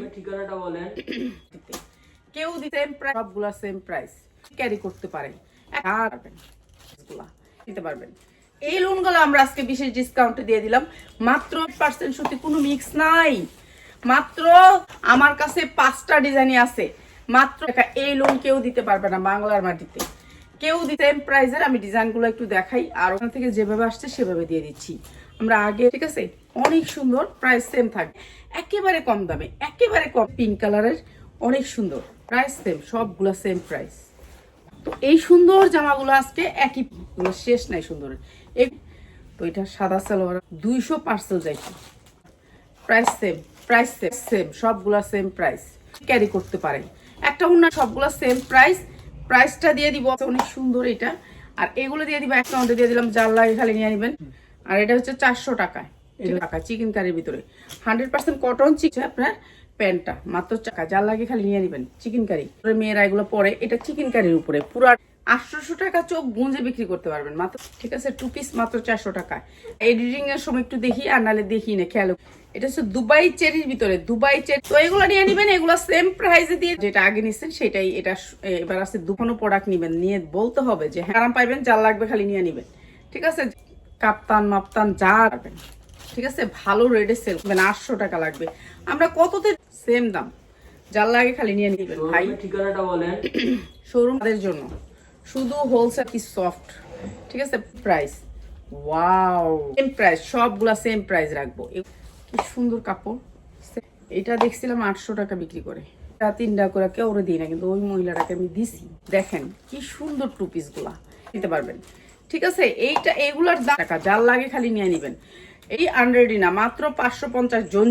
ভাই। ঠিকানাটা বলেন। কেউ সেম প্রাইস সবগুলা সেম প্রাইস ক্যারি করতে পারেন। আর পারবেন পারবেন। এই লোনগুলো আমরা আজকে বিশেষ ডিসকাউন্টে দিয়ে দিলাম। মাত্র পার্সেন্ট সুতি কোনো মিক্স নাই। মাত্র আমার কাছে পাঁচটা ডিজাইনই আছে। মাত্র এই লোন কেউ দিতে পারবে না বাংলার মাটিতে। কেউ সেম প্রাইসের আমি ডিজাইনগুলো একটু দেখাই। আর ওখান থেকে যেভাবে আসছে সেভাবে দিয়ে দিচ্ছি। আমরা আগে ঠিক আছে? অনেক সুন্দর, প্রাইস সেম থাকবে একেবারে কম দামে, একেবারে কম। পিঙ্ক কালারের অনেক সুন্দর, প্রাইস সেম সবগুলো সেম প্রাইস তো এই সুন্দর জামাগুলো আজকে একই শেষ নাই সুন্দর এই তো এটা সাদা সালোয়ার, দুইশো পার্সেল যাইছে। Price same price same same সবগুলা সেম প্রাইস ক্যারি করতে পারেন। একটা উন্না সবগুলা সেম প্রাইস প্রাইসটা দিয়ে দিব অনেক সুন্দর এটা। আর এগুলো দিয়ে দিব অ্যাকাউন্টে দিয়ে দিলাম লাগে খালি নিয়ে নেবেন আর এটা হচ্ছে চারশো টাকায়। টাকা চিকেন কারির ভিতরে। হান্ড্রেড পার্সেন্ট কটন চিকেন আপনার প্যান্টটা মাত্র টাকা যার লাগে খালি নিয়ে নেবেন চিকেন কারি মেয়েরা এগুলো পরে এটা চিকেন কারির উপরে। পুরো আটশোশো টাকা চোখ গুঁজে বিক্রি করতে পারবেন। মাত্র ঠিক আছে টু পিস মাত্র চারশো টাকা। এডিটিং এর সময় একটু দেখি আর নাহলে দেখি না খেয়াল এটা হচ্ছে দুবাই চেরির ভিতরে দুবাই চেরি। তো এগুলো নিয়ে নিবেন এগুলো সেম প্রাইসে দিয়ে যেটা আগে নিচ্ছেন সেটাই এটা এবার আছে দুখানো প্রোডাক্ট নিবেন। নিয়ে বলতে হবে যে হ্যাঁ আরাম পাইবেন যা লাগবে খালি নিয়ে নিবেন। ঠিক আছে? কাপ্তান মাপ্তান যা পাবেন ঠিক আছে? ভালো রেটে সেল করবেন আটশো টাকা লাগবে। আমরা কততে সেম দাম? যার লাগে খালি নিয়ে নিবেন ভাই। ঠিকানাটা বলেন। শোরুমদের জন্য। শুধু হোলসেল কি সফট ঠিক আছে? প্রাইস ওয়াও সেম প্রাইস সবগুলা সেম প্রাইস রাখব। কি সুন্দর কাপড়। এটা দেখছিলাম আটশো টাকা বিক্রি করে। তিনটা করে কেউ দিই না কিন্তু ওই মহিলাটাকে আমি দিছি। দেখেন কি সুন্দর টু পিসগুলা। নিতে পারবেন। ঠিক আছে? এইটা এগুলার দাম টাকা যার লাগে খালি নিয়ে নিবেন। এই আন্ডারডিনা মাত্র পাঁচশো পঞ্চাশ জন